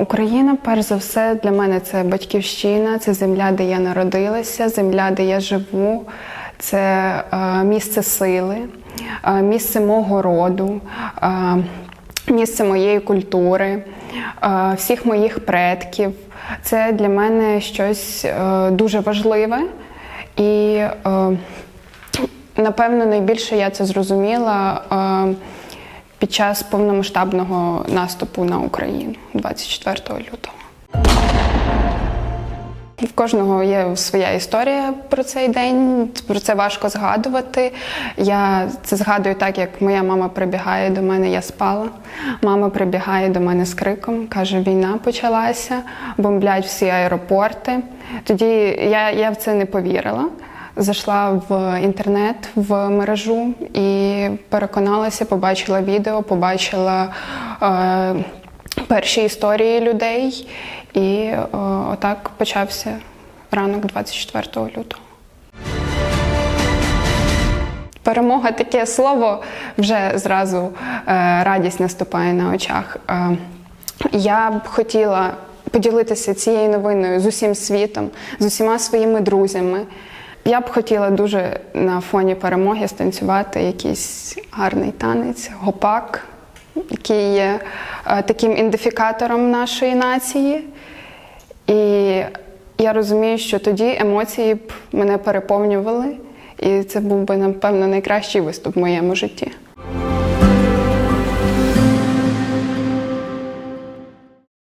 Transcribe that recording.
Україна, перш за все, для мене це батьківщина, це земля, де я народилася, земля, де я живу, це е, місце сили, е, місце мого роду, е, місце моєї культури, всіх моїх предків. Це для мене щось дуже важливе і. Напевно, найбільше я це зрозуміла під час повномасштабного наступу на Україну 24 лютого. В кожного є своя історія про цей день. Про це важко згадувати. Я це згадую так, як моя мама прибігає до мене, я спала. Мама прибігає до мене з криком, каже: війна почалася, бомблять всі аеропорти. Тоді я, я в це не повірила. Зайшла в інтернет в мережу і переконалася, побачила відео, побачила е, перші історії людей, і е, отак почався ранок 24 лютого. Перемога таке слово вже зразу е, радість наступає на очах. Е, я б хотіла поділитися цією новиною з усім світом, з усіма своїми друзями. Я б хотіла дуже на фоні перемоги станцювати якийсь гарний танець, гопак, який є е, таким ідентифікатором нашої нації. І я розумію, що тоді емоції б мене переповнювали, і це був би, напевно, найкращий виступ в моєму житті.